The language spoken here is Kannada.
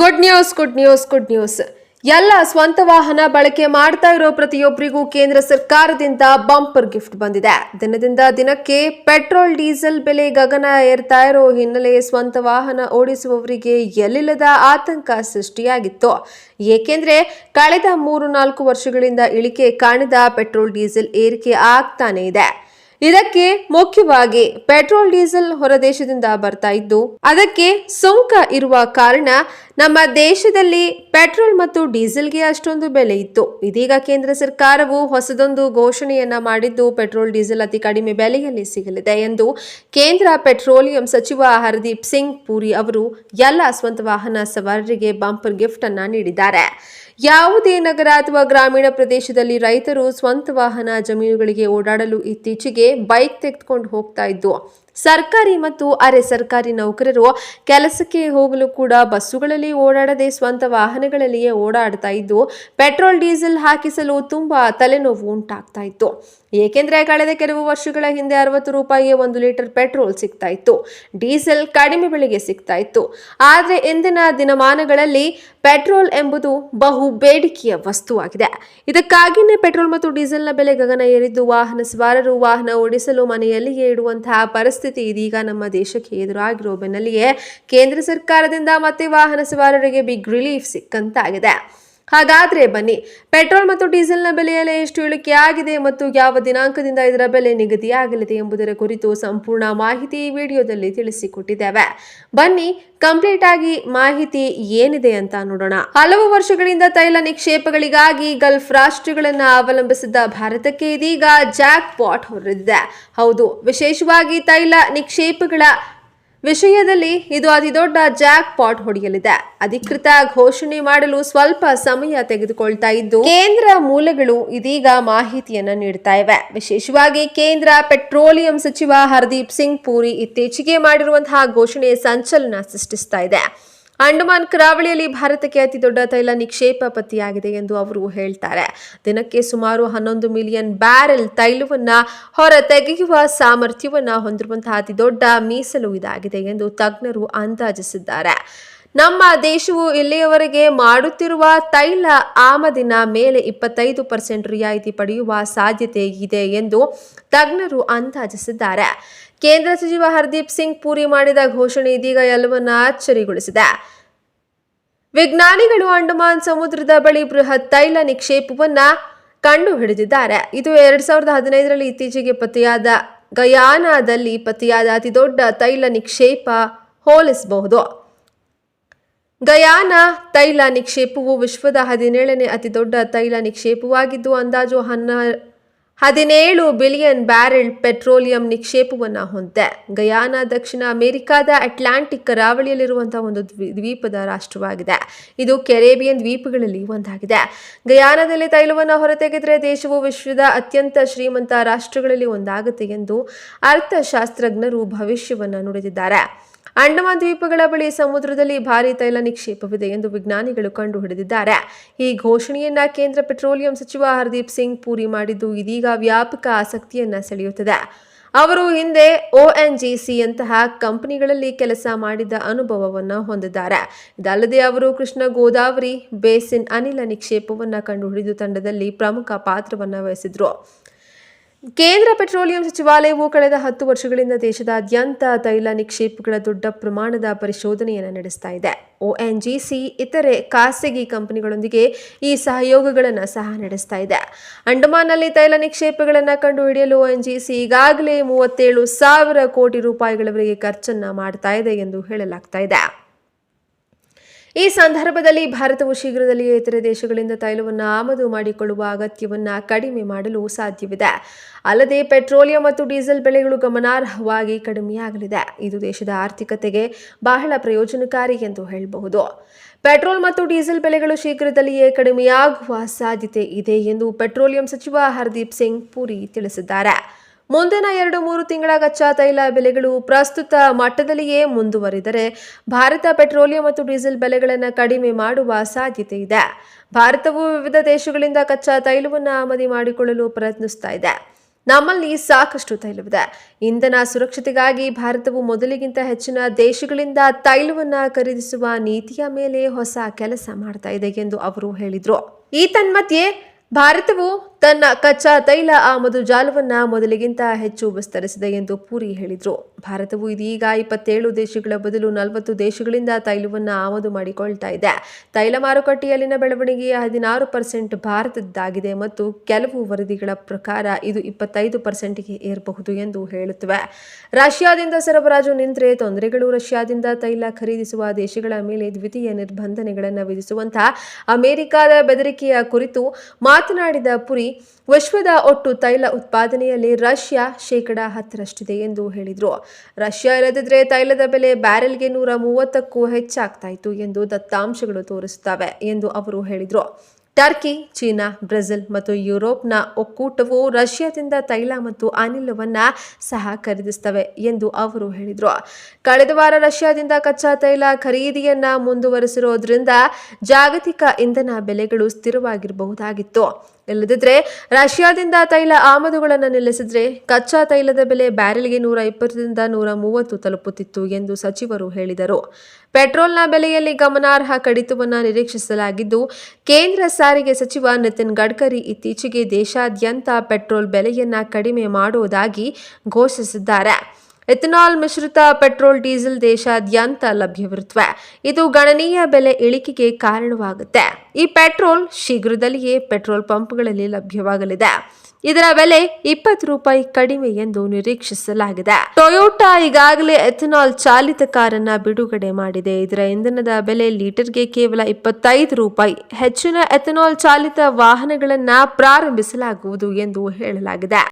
Good news good news good news ಎಲ್ಲ ಸ್ವಂತ ವಾಹನ ಬಳಕೆ ಮಾಡ್ತಾ ಇರೋ ಪ್ರತಿಯೊಬ್ಬರಿಗೂ ಕೇಂದ್ರ ಸರ್ಕಾರದಿಂದ ಬಂಪರ್ ಗಿಫ್ಟ್ ಬಂದಿದೆ. ದಿನದಿಂದ ದಿನಕ್ಕೆ ಪೆಟ್ರೋಲ್, ಡೀಸೆಲ್ ಬೆಲೆ ಗಗನ ಏರ್ತಾ ಇರೋ ಹಿನ್ನೆಲೆ ಸ್ವಂತ ವಾಹನ ಓಡಿಸುವವರಿಗೆ ಎಲ್ಲಿಲ್ಲದ ಆತಂಕ ಸೃಷ್ಟಿಯಾಗಿತ್ತು. ಏಕೆಂದ್ರೆ ಕಳೆದ ಮೂರು ನಾಲ್ಕು ವರ್ಷಗಳಿಂದ ಇಳಿಕೆ ಕಾಣದ ಪೆಟ್ರೋಲ್, ಡೀಸೆಲ್ ಏರಿಕೆ ಆಗ್ತಾನೆ ಇದೆ. ಇದಕ್ಕೆ ಮುಖ್ಯವಾಗಿ ಪೆಟ್ರೋಲ್ ಡೀಸೆಲ್ ಹೊರದೇಶದಿಂದ ಬರ್ತಾ ಇದ್ದು, ಅದಕ್ಕೆ ಸುಂಕ ಇರುವ ಕಾರಣ ನಮ್ಮ ದೇಶದಲ್ಲಿ ಪೆಟ್ರೋಲ್ ಮತ್ತು ಡೀಸೆಲ್ಗೆ ಅಷ್ಟೊಂದು ಬೆಲೆ ಇತ್ತು. ಇದೀಗ ಕೇಂದ್ರ ಸರ್ಕಾರವು ಹೊಸದೊಂದು ಘೋಷಣೆಯನ್ನ ಮಾಡಿದ್ದು, ಪೆಟ್ರೋಲ್ ಡೀಸೆಲ್ ಅತಿ ಕಡಿಮೆ ಬೆಲೆಯಲ್ಲಿ ಸಿಗಲಿದೆ ಎಂದು ಕೇಂದ್ರ ಪೆಟ್ರೋಲಿಯಂ ಸಚಿವ ಹರ್ದೀಪ್ ಸಿಂಗ್ ಪುರಿ ಅವರು ಎಲ್ಲ ಸ್ವಂತ ವಾಹನ ಸವಾರರಿಗೆ ಬಂಪರ್ ಗಿಫ್ಟ್ ಅನ್ನ ನೀಡಿದ್ದಾರೆ. ಯಾವುದೇ ನಗರ ಅಥವಾ ಗ್ರಾಮೀಣ ಪ್ರದೇಶದಲ್ಲಿ ರೈತರು ಸ್ವಂತ ವಾಹನ ಜಮೀನುಗಳಿಗೆ ಓಡಾಡಲು ಇತ್ತೀಚೆಗೆ ಬೈಕ್ ತೆಗೆದುಕೊಂಡು ಹೋಗ್ತಾ ಇದ್ದು ಸರ್ಕಾರಿ ಮತ್ತು ಅರೆ ಸರ್ಕಾರಿ ನೌಕರರು ಕೆಲಸಕ್ಕೆ ಹೋಗಲು ಕೂಡ ಬಸ್ಸುಗಳಲ್ಲಿ ಓಡಾಡದೆ ಸ್ವಂತ ವಾಹನಗಳಲ್ಲಿಯೇ ಓಡಾಡ್ತಾ ಇದ್ದು, ಪೆಟ್ರೋಲ್, ಡೀಸೆಲ್ ಹಾಕಿಸಲು ತುಂಬಾ ತಲೆನೋವು ಉಂಟಾಗ್ತಾ ಇತ್ತು. ಏಕೆಂದ್ರೆ ಕಳೆದ ಕೆಲವು ವರ್ಷಗಳ ಹಿಂದೆ ಅರವತ್ತು ರೂಪಾಯಿಗೆ ಒಂದು ಲೀಟರ್ ಪೆಟ್ರೋಲ್ ಸಿಗ್ತಾ ಇತ್ತು. ಡೀಸೆಲ್ ಕಡಿಮೆ ಬೆಲೆಗೆ ಸಿಗ್ತಾ ಇತ್ತು. ಆದರೆ ಇಂದಿನ ದಿನಮಾನಗಳಲ್ಲಿ ಪೆಟ್ರೋಲ್ ಎಂಬುದು ಬಹು ಬೇಡಿಕೆಯ ವಸ್ತುವಾಗಿದೆ. ಇದಕ್ಕಾಗಿನೇ ಪೆಟ್ರೋಲ್ ಮತ್ತು ಡೀಸೆಲ್ನ ಬೆಲೆ ಗಗನ ಏರಿದ್ದು ವಾಹನ ಸವಾರರು ವಾಹನ ಓಡಿಸಲು ಮನೆಯಲ್ಲಿಯೇ ಇಡುವಂತಹ ಪರಿಸ್ಥಿತಿ ಇದೀಗ ನಮ್ಮ ದೇಶಕ್ಕೆ ಎದುರಾಗಿರೋ ಬೆನ್ನಲ್ಲಿಯೇ ಕೇಂದ್ರ ಸರ್ಕಾರದಿಂದ ಮತ್ತೆ ವಾಹನ ಸವಾರರಿಗೆ ಬಿಗ್ ರಿಲೀಫ್ ಸಿಕ್ಕಂತಾಗಿದೆ. ಹಾಗಾದ್ರೆ ಬನ್ನಿ, ಪೆಟ್ರೋಲ್ ಮತ್ತು ಡೀಸೆಲ್ನ ಬೆಲೆಯಲ್ಲಿ ಎಷ್ಟು ಇಳಿಕೆ ಆಗಿದೆ ಮತ್ತು ಯಾವ ದಿನಾಂಕದಿಂದ ಇದರ ಬೆಲೆ ನಿಗದಿಯಾಗಲಿದೆ ಎಂಬುದರ ಕುರಿತು ಸಂಪೂರ್ಣ ಮಾಹಿತಿ ಈ ವಿಡಿಯೋದಲ್ಲಿ ತಿಳಿಸಿಕೊಟ್ಟಿದ್ದೇವೆ. ಬನ್ನಿ ಕಂಪ್ಲೀಟ್ ಆಗಿ ಮಾಹಿತಿ ಏನಿದೆ ಅಂತ ನೋಡೋಣ. ಹಲವು ವರ್ಷಗಳಿಂದ ತೈಲ ನಿಕ್ಷೇಪಗಳಿಗಾಗಿ ಗಲ್ಫ್ ರಾಷ್ಟ್ರಗಳನ್ನ ಅವಲಂಬಿಸಿದ್ದ ಭಾರತಕ್ಕೆ ಇದೀಗ ಜಾಕ್ ಪಾಟ್ ಹೊರದಿದೆ ಹೌದು, ವಿಶೇಷವಾಗಿ ತೈಲ ನಿಕ್ಷೇಪಗಳ ವಿಷಯದಲ್ಲಿ ಇದು ಅತಿದೊಡ್ಡ ಜಾಕ್ ಪಾಟ್ ಹೊಡೆಯಲಿದೆ. ಅಧಿಕೃತ ಘೋಷಣೆ ಮಾಡಲು ಸ್ವಲ್ಪ ಸಮಯ ತೆಗೆದುಕೊಳ್ತಾ ಇದ್ದು, ಕೇಂದ್ರ ಮೂಲಗಳು ಇದೀಗ ಮಾಹಿತಿಯನ್ನ ನೀಡ್ತಾ ಇವೆ. ವಿಶೇಷವಾಗಿ ಕೇಂದ್ರ ಪೆಟ್ರೋಲಿಯಂ ಸಚಿವ ಹರ್ದೀಪ್ ಸಿಂಗ್ ಪೂರಿ ಇತ್ತೀಚೆಗೆ ಮಾಡಿರುವಂತಹ ಘೋಷಣೆ ಸಂಚಲನ ಸೃಷ್ಟಿಸ್ತಾ ಇದೆ. ಅಂಡಮಾನ್ ಕರಾವಳಿಯಲ್ಲಿ ಭಾರತಕ್ಕೆ ಅತಿ ದೊಡ್ಡ ತೈಲ ನಿಕ್ಷೇಪ ಪತ್ತೆಯಾಗಿದೆ ಎಂದು ಅವರು ಹೇಳ್ತಾರೆ. ದಿನಕ್ಕೆ ಸುಮಾರು ಹನ್ನೊಂದು ಮಿಲಿಯನ್ ಬ್ಯಾರೆಲ್ ತೈಲವನ್ನ ಹೊರ ತೆಗೆಯುವ ಸಾಮರ್ಥ್ಯವನ್ನ ಹೊಂದಿರುವಂತಹ ಅತಿ ದೊಡ್ಡ ಮೀಸಲು ಇದಾಗಿದೆ ಎಂದು ತಜ್ಞರು ಅಂದಾಜಿಸಿದ್ದಾರೆ. ನಮ್ಮ ದೇಶವು ಇಲ್ಲಿಯವರೆಗೆ ಮಾಡುತ್ತಿರುವ ತೈಲ ಆಮದಿನ ಮೇಲೆ ಇಪ್ಪತ್ತೈದು ಪರ್ಸೆಂಟ್ ರಿಯಾಯಿತಿ ಪಡೆಯುವ ಸಾಧ್ಯತೆ ಇದೆ ಎಂದು ತಜ್ಞರು ಅಂದಾಜಿಸಿದ್ದಾರೆ. ಕೇಂದ್ರ ಸಚಿವ ಹರ್ದೀಪ್ ಸಿಂಗ್ ಪೂರಿ ಮಾಡಿದ ಘೋಷಣೆ ಇದೀಗ ಎಲ್ಲವನ್ನ ಅಚ್ಚರಿಗೊಳಿಸಿದೆ. ವಿಜ್ಞಾನಿಗಳು ಅಂಡಮಾನ್ ಸಮುದ್ರದ ಬಳಿ ಬೃಹತ್ ತೈಲ ನಿಕ್ಷೇಪವನ್ನ ಕಂಡು ಹಿಡಿದಿದ್ದಾರೆ ಇದು ಎರಡ್ ಸಾವಿರದ ಹದಿನೈದರಲ್ಲಿ ಇತ್ತೀಚೆಗೆ ಪತಿಯಾದ ಗಯಾನಾದಲ್ಲಿ ಪತಿಯಾದ ಅತಿದೊಡ್ಡ ತೈಲ ನಿಕ್ಷೇಪ ಹೋಲಿಸಬಹುದು. ಗಯಾನ ತೈಲ ನಿಕ್ಷೇಪವು ವಿಶ್ವದ ಹದಿನೇಳನೇ ಅತಿದೊಡ್ಡ ತೈಲ ನಿಕ್ಷೇಪವಾಗಿದ್ದು ಅಂದಾಜು ಹನ್ನ ಹದಿನೇಳು ಬಿಲಿಯನ್ ಬ್ಯಾರೆಲ್ ಪೆಟ್ರೋಲಿಯಂ ನಿಕ್ಷೇಪವನ್ನು ಹೊಂದಿದೆ. ಗಯಾನ, ದಕ್ಷಿಣ ಅಮೆರಿಕಾದ ಅಟ್ಲಾಂಟಿಕ್ ಕರಾವಳಿಯಲ್ಲಿರುವಂತಹ ಒಂದು ದ್ವಿ- ದ್ವೀಪದ ರಾಷ್ಟ್ರವಾಗಿದೆ. ಇದು ಕೆರೇಬಿಯನ್ ದ್ವೀಪಗಳಲ್ಲಿ ಒಂದಾಗಿದೆ. ಗಯಾನದಲ್ಲಿ ತೈಲವನ್ನು ಹೊರತೆಗೆದರೆ ದೇಶವು ವಿಶ್ವದ ಅತ್ಯಂತ ಶ್ರೀಮಂತ ರಾಷ್ಟ್ರಗಳಲ್ಲಿ ಒಂದಾಗುತ್ತೆ ಎಂದು ಅರ್ಥಶಾಸ್ತ್ರಜ್ಞರು ಭವಿಷ್ಯವನ್ನು ನುಡಿದಿದ್ದಾರೆ. ಅಂಡಮಾನ್ ದ್ವೀಪಗಳ ಬಳಿ ಸಮುದ್ರದಲ್ಲಿ ಭಾರಿ ತೈಲ ನಿಕ್ಷೇಪವಿದೆ ಎಂದು ವಿಜ್ಞಾನಿಗಳು ಕಂಡುಹಿಡಿದಿದ್ದಾರೆ. ಈ ಘೋಷಣೆಯನ್ನ ಕೇಂದ್ರ ಪೆಟ್ರೋಲಿಯಂ ಸಚಿವ ಹರ್ದೀಪ್ ಸಿಂಗ್ ಪೂರಿ ಮಾಡಿದ್ದು ಇದೀಗ ವ್ಯಾಪಕ ಆಸಕ್ತಿಯನ್ನ ಸೆಳೆಯುತ್ತದೆ. ಅವರು ಹಿಂದೆ ಒಎನ್ಜಿಸಿಯಂತಹ ಕಂಪನಿಗಳಲ್ಲಿ ಕೆಲಸ ಮಾಡಿದ ಅನುಭವವನ್ನು ಹೊಂದಿದ್ದಾರೆ. ಇದಲ್ಲದೆ ಅವರು ಕೃಷ್ಣ ಗೋದಾವರಿ ಬೇಸಿನ್ ಅನಿಲ ನಿಕ್ಷೇಪವನ್ನು ಕಂಡುಹಿಡಿದು ತಂಡದಲ್ಲಿ ಪ್ರಮುಖ ಪಾತ್ರವನ್ನು ವಹಿಸಿದ್ರು. ಕೇಂದ್ರ ಪೆಟ್ರೋಲಿಯಂ ಸಚಿವಾಲಯವು ಕಳೆದ ಹತ್ತು ವರ್ಷಗಳಿಂದ ದೇಶದಾದ್ಯಂತ ತೈಲ ನಿಕ್ಷೇಪಗಳ ದೊಡ್ಡ ಪ್ರಮಾಣದ ಪರಿಶೋಧನೆಯನ್ನು ನಡೆಸ್ತಾ ಇದೆ. ಒಎನ್ಜಿಸಿ ಇತರೆ ಖಾಸಗಿ ಕಂಪನಿಗಳೊಂದಿಗೆ ಈ ಸಹಯೋಗಗಳನ್ನು ಸಹ ನಡೆಸ್ತಾ ಇದೆ. ಅಂಡಮಾನ್ನಲ್ಲಿ ತೈಲ ನಿಕ್ಷೇಪಗಳನ್ನು ಕಂಡುಹಿಡಿಯಲು ಒಎನ್ಜಿಸಿ ಈಗಾಗಲೇ ಮೂವತ್ತೇಳು ಸಾವಿರ ಕೋಟಿ ರೂಪಾಯಿಗಳವರೆಗೆ ಖರ್ಚನ್ನು ಮಾಡ್ತಾ ಇದೆ ಎಂದು ಹೇಳಲಾಗ್ತಾ ಇದೆ. ಈ ಸಂದರ್ಭದಲ್ಲಿ ಭಾರತವು ಶೀಘ್ರದಲ್ಲಿಯೇ ಇತರೆ ದೇಶಗಳಿಂದ ತೈಲವನ್ನು ಆಮದು ಮಾಡಿಕೊಳ್ಳುವ ಅಗತ್ಯವನ್ನು ಕಡಿಮೆ ಮಾಡಲು ಸಾಧ್ಯವಿದೆ. ಅಲ್ಲದೆ ಪೆಟ್ರೋಲಿಯಂ ಮತ್ತು ಡೀಸೆಲ್ ಬೆಲೆಗಳು ಗಮನಾರ್ಹವಾಗಿ ಕಡಿಮೆಯಾಗಲಿದೆ. ಇದು ದೇಶದ ಆರ್ಥಿಕತೆಗೆ ಬಹಳ ಪ್ರಯೋಜನಕಾರಿ ಎಂದು ಹೇಳಬಹುದು. ಪೆಟ್ರೋಲ್ ಮತ್ತು ಡೀಸೆಲ್ ಬೆಲೆಗಳು ಶೀಘ್ರದಲ್ಲಿಯೇ ಕಡಿಮೆಯಾಗುವ ಸಾಧ್ಯತೆ ಇದೆ ಎಂದು ಪೆಟ್ರೋಲಿಯಂ ಸಚಿವ ಹರ್ದೀಪ್ ಸಿಂಗ್ ಪುರಿ ತಿಳಿಸಿದ್ದಾರೆ. ಮುಂದಿನ ಎರಡು ಮೂರು ತಿಂಗಳ ಕಚ್ಚಾ ತೈಲ ಬೆಲೆಗಳು ಪ್ರಸ್ತುತ ಮಟ್ಟದಲ್ಲಿಯೇ ಮುಂದುವರಿದರೆ ಭಾರತ ಪೆಟ್ರೋಲಿಯಂ ಮತ್ತು ಡೀಸೆಲ್ ಬೆಲೆಗಳನ್ನು ಕಡಿಮೆ ಮಾಡುವ ಸಾಧ್ಯತೆ ಇದೆ. ಭಾರತವು ವಿವಿಧ ದೇಶಗಳಿಂದ ಕಚ್ಚಾ ತೈಲವನ್ನು ಆಮದಿ ಮಾಡಿಕೊಳ್ಳಲು ಪ್ರಯತ್ನಿಸ್ತಾ ಇದೆ. ನಮ್ಮಲ್ಲಿ ಸಾಕಷ್ಟು ತೈಲವಿದೆ. ಇಂಧನ ಸುರಕ್ಷತೆಗಾಗಿ ಭಾರತವು ಮೊದಲಿಗಿಂತ ಹೆಚ್ಚಿನ ದೇಶಗಳಿಂದ ತೈಲವನ್ನು ಖರೀದಿಸುವ ನೀತಿಯ ಮೇಲೆ ಹೊಸ ಕೆಲಸ ಮಾಡ್ತಾ ಇದೆ ಎಂದು ಅವರು ಹೇಳಿದರು. ಈ ತನ್ಮಧ್ಯೆ ಭಾರತವು ತನ್ನ ಕಚ್ಚಾ ತೈಲ ಆಮದು ಜಾಲವನ್ನ ಮೊದಲಿಗಿಂತ ಹೆಚ್ಚು ವಿಸ್ತರಿಸಿದೆ ಎಂದು ಪೂರಿ ಹೇಳಿದರು. ಭಾರತವು ಇದೀಗ ಇಪ್ಪತ್ತೇಳು ದೇಶಗಳ ಬದಲು ನಲವತ್ತು ದೇಶಗಳಿಂದ ತೈಲವನ್ನು ಆಮದು ಮಾಡಿಕೊಳ್ತಾ ಇದೆ. ತೈಲ ಮಾರುಕಟ್ಟೆಯಲ್ಲಿನ ಬೆಳವಣಿಗೆಯ ಹದಿನಾರು ಪರ್ಸೆಂಟ್ ಭಾರತದ್ದಾಗಿದೆ ಮತ್ತು ಕೆಲವು ವರದಿಗಳ ಪ್ರಕಾರ ಇದು ಇಪ್ಪತ್ತೈದು ಪರ್ಸೆಂಟ್ಗೆ ಏರಬಹುದು ಎಂದು ಹೇಳುತ್ತವೆ. ರಷ್ಯಾದಿಂದ ಸರಬರಾಜು ನಿಂತರೆ ತೊಂದರೆಗಳು. ರಷ್ಯಾದಿಂದ ತೈಲ ಖರೀದಿಸುವ ದೇಶಗಳ ಮೇಲೆ ದ್ವಿತೀಯ ನಿರ್ಬಂಧನೆಗಳನ್ನು ವಿಧಿಸುವಂತಹ ಅಮೆರಿಕದ ಬೆದರಿಕೆಯ ಕುರಿತು ಮಾತನಾಡಿದ ಪುರಿ ವಿಶ್ವದ ಒಟ್ಟು ತೈಲ ಉತ್ಪಾದನೆಯಲ್ಲಿ ರಷ್ಯಾ ಶೇಕಡ ಹತ್ತರಷ್ಟಿದೆ ಎಂದು ಹೇಳಿದರು. ರಷ್ಯಾ ಇಲ್ಲದಿದ್ದರೆ ತೈಲದ ಬೆಲೆ ಬ್ಯಾರೆಲ್ಗೆ ನೂರ ಮೂವತ್ತಕ್ಕೂ ಹೆಚ್ಚಾಗ್ತಾ ಇತ್ತು ಎಂದು ದತ್ತಾಂಶಗಳು ತೋರಿಸುತ್ತವೆ ಎಂದು ಅವರು ಹೇಳಿದರು. ಟರ್ಕಿ, ಚೀನಾ, ಬ್ರೆಜಿಲ್ ಮತ್ತು ಯುರೋಪ್ನ ಒಕ್ಕೂಟವು ರಷ್ಯಾದಿಂದ ತೈಲ ಮತ್ತು ಅನಿಲವನ್ನು ಸಹ ಖರೀದಿಸ್ತವೆ ಎಂದು ಅವರು ಹೇಳಿದರು. ಕಳೆದ ವಾರ ರಷ್ಯಾದಿಂದ ಕಚ್ಚಾ ತೈಲ ಖರೀದಿಯನ್ನ ಮುಂದುವರೆಸಿರೋದ್ರಿಂದ ಜಾಗತಿಕ ಇಂಧನ ಬೆಲೆಗಳು ಸ್ಥಿರವಾಗಿರಬಹುದಾಗಿತ್ತು. ಇಲ್ಲದಿದ್ದರೆ ರಷ್ಯಾದಿಂದ ತೈಲ ಆಮದುಗಳನ್ನು ನಿಲ್ಲಿಸಿದ್ರೆ ಕಚ್ಚಾ ತೈಲದ ಬೆಲೆ ಬ್ಯಾರೆಲ್ಗೆ ನೂರ ಇಪ್ಪತ್ತರಿಂದ ನೂರ ಮೂವತ್ತು ತಲುಪುತ್ತಿತ್ತು ಎಂದು ಸಚಿವರು ಹೇಳಿದರು. ಪೆಟ್ರೋಲ್ನ ಬೆಲೆಯಲ್ಲಿ ಗಮನಾರ್ಹ ಕಡಿತವನ್ನು ನಿರೀಕ್ಷಿಸಲಾಗಿದ್ದು, ಕೇಂದ್ರ ಸಾರಿಗೆ ಸಚಿವ ನಿತಿನ್ ಗಡ್ಕರಿ ಇತ್ತೀಚೆಗೆ ದೇಶಾದ್ಯಂತ ಪೆಟ್ರೋಲ್ ಬೆಲೆಯನ್ನ ಕಡಿಮೆ ಮಾಡುವುದಾಗಿ ಘೋಷಿಸಿದ್ದಾರೆ. ಎಥನಾಲ್ ಮಿಶ್ರಿತ ಪೆಟ್ರೋಲ್ ಡೀಸೆಲ್ ದೇಶಾದ್ಯಂತ ಲಭ್ಯವಿರುತ್ತವೆ. ಇದು ಗಣನೀಯ ಬೆಲೆ ಇಳಿಕೆಗೆ ಕಾರಣವಾಗುತ್ತೆ. ಈ ಪೆಟ್ರೋಲ್ ಶೀಘ್ರದಲ್ಲಿಯೇ ಪೆಟ್ರೋಲ್ ಪಂಪ್ಗಳಲ್ಲಿ ಲಭ್ಯವಾಗಲಿದೆ. ಇದರ ಬೆಲೆ ಇಪ್ಪತ್ತು ರೂಪಾಯಿ ಕಡಿಮೆ ಎಂದು ನಿರೀಕ್ಷಿಸಲಾಗಿದೆ. ಟೊಯೋಟಾ ಈಗಾಗಲೇ ಎಥನಾಲ್ ಚಾಲಿತ ಕಾರನ್ನ ಬಿಡುಗಡೆ ಮಾಡಿದೆ. ಇದರ ಇಂಧನದ ಬೆಲೆ ಲೀಟರ್ಗೆ ಕೇವಲ ಇಪ್ಪತ್ತೈದು ರೂಪಾಯಿ. ಹೆಚ್ಚಿನ ಎಥನಾಲ್ ಚಾಲಿತ ವಾಹನಗಳನ್ನ ಪ್ರಾರಂಭಿಸಲಾಗುವುದು ಎಂದು ಹೇಳಲಾಗಿದೆ.